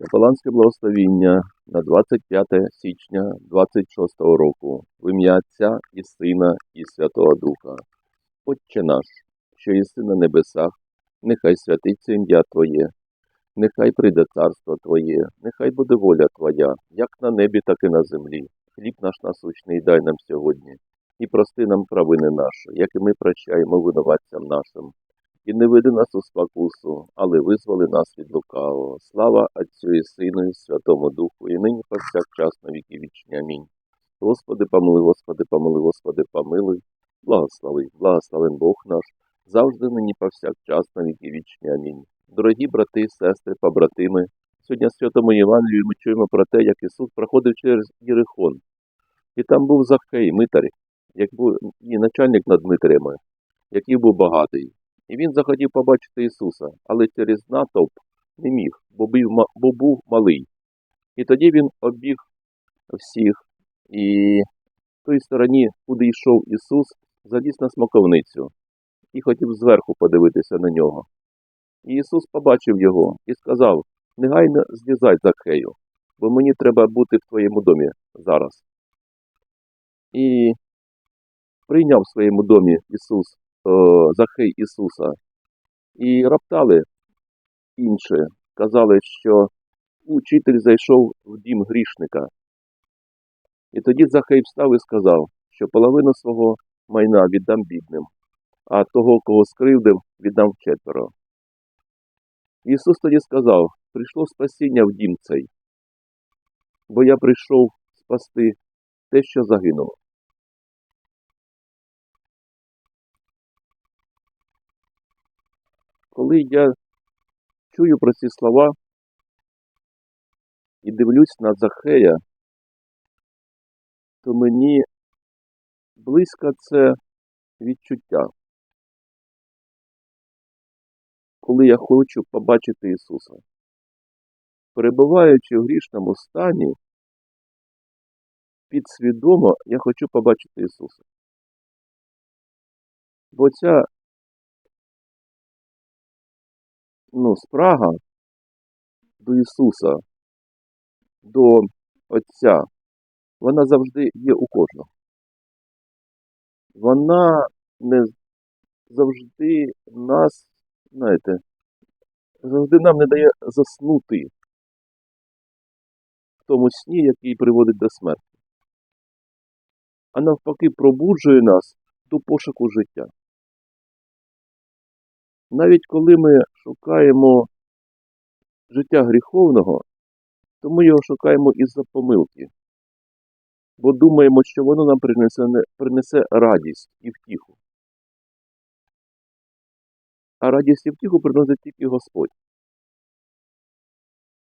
Капеланське благословіння на 25 січня 26 року в ім'я Отця і Сина і Святого Духа. Отче наш, що єси на небесах, нехай святиться ім'я Твоє, нехай прийде царство Твоє, нехай буде воля Твоя, як на небі, так і на землі. Хліб наш насущний дай нам сьогодні, і прости нам провини наші, як і ми прощаємо винуватцям нашим. І не веди нас у спокусу, але визволи нас від лукавого. Слава Отцю і Сину, і Святому Духу, і нині повсякчас на віки вічні. Амінь. Господи, помилуй, Господи, помилуй, Господи, помилуй, благослови, благословен Бог наш, завжди нині повсякчас на віки вічні. Амінь. Дорогі брати, сестри, побратими, сьогодні в Святому Євангелії ми чуємо про те, як Ісус проходив через Єрихон. І там був Захей, митар, як був і начальник над митарями, який був багатий. І він захотів побачити Ісуса, але через натовп не міг, бо був, малий. І тоді він обіг всіх, і в той стороні, куди йшов Ісус, заліз на смоковницю і хотів зверху подивитися на нього. І Ісус побачив його і сказав: Негайно злізай Закхею, бо мені треба бути в твоєму домі зараз. І прийняв в своєму домі Ісус Захей Ісуса. І раптали інші, казали, що учитель зайшов в дім грішника. І тоді Захей встав і сказав, що половину свого майна віддам бідним, а того, кого скривдив, віддам вчетверо. Ісус тоді сказав: прийшло спасіння в дім цей, бо я прийшов спасти те, що загинуло. Коли я чую про ці слова і дивлюсь на Захея, то мені близько це відчуття, коли я хочу побачити Ісуса. Перебуваючи в грішному стані, підсвідомо я хочу побачити Ісуса. Бо ця ну, спрага до Ісуса, до Отця, вона завжди є у кожного. Вона не завжди нас, знаєте, завжди нам не дає заснути в тому сні, який приводить до смерті. А навпаки, пробуджує нас до пошуку життя. Навіть коли ми шукаємо життя гріховного, то ми його шукаємо із-за помилки, бо думаємо, що воно нам принесе, принесе радість і втіху. А радість і втіху приносить тільки Господь.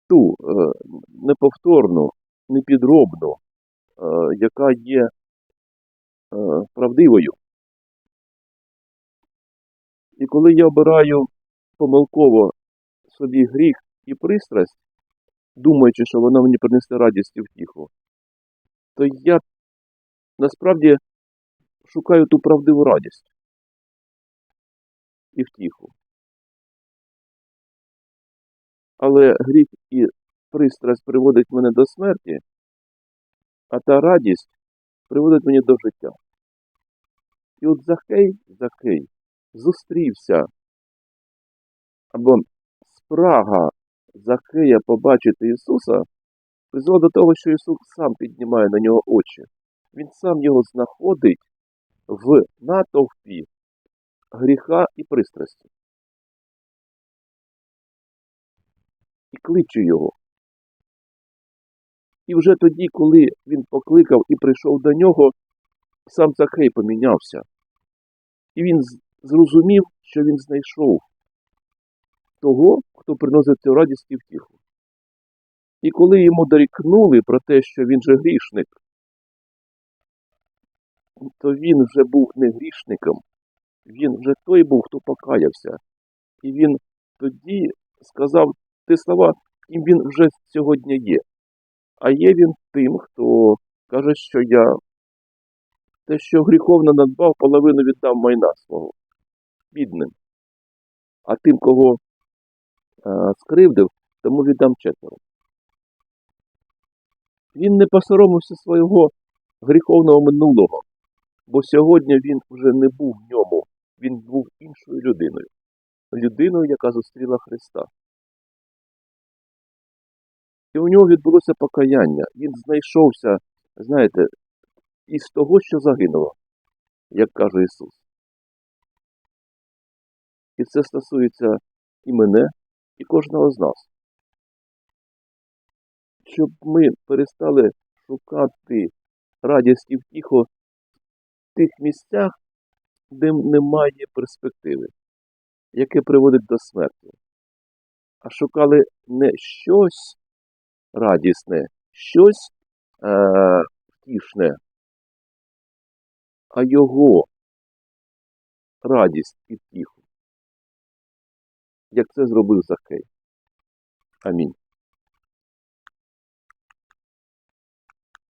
Ту е, неповторну, непідробну, е, яка є е, правдивою. І коли я обираю помилково собі гріх і пристрасть, думаючи, що вона мені принесе радість і втіху, то я насправді шукаю ту правдиву радість і втіху. Але гріх і пристрасть приводить мене до смерті, а та радість приводить мене до життя. І от Захей, Захей зустрівся, або спрага Захея побачити Ісуса призвела до того, що Ісус сам піднімає на нього очі. Він сам його знаходить в натовпі гріха і пристрасті. І кличе його. І вже тоді, коли він покликав і прийшов до нього, сам Захей помінявся. І він зрозумів, що він знайшов того, хто приносить цю радість і втіху. І коли йому дорікнули про те, що він же грішник, то він вже був не грішником, він вже той був, хто покаявся. І він тоді сказав ті слова, ким він вже сьогодні є. А є він тим, хто каже, що я те, що гріховно надбав, половину віддав майна свого бідним. А тим, кого е, скривдив, тому віддам четверо. Він не посоромився свого гріховного минулого, бо сьогодні він вже не був в ньому, він був іншою людиною, людиною, яка зустріла Христа. І у нього відбулося покаяння. Він знайшовся, знаєте, із того, що загинуло, як каже Ісус. І це стосується і мене, і кожного з нас. Щоб ми перестали шукати радість і втіху в тих місцях, де немає перспективи, яке приводить до смерті. А шукали не щось радісне, щось е, втішне, а його радість і втіху, як це зробив Захей. Амінь.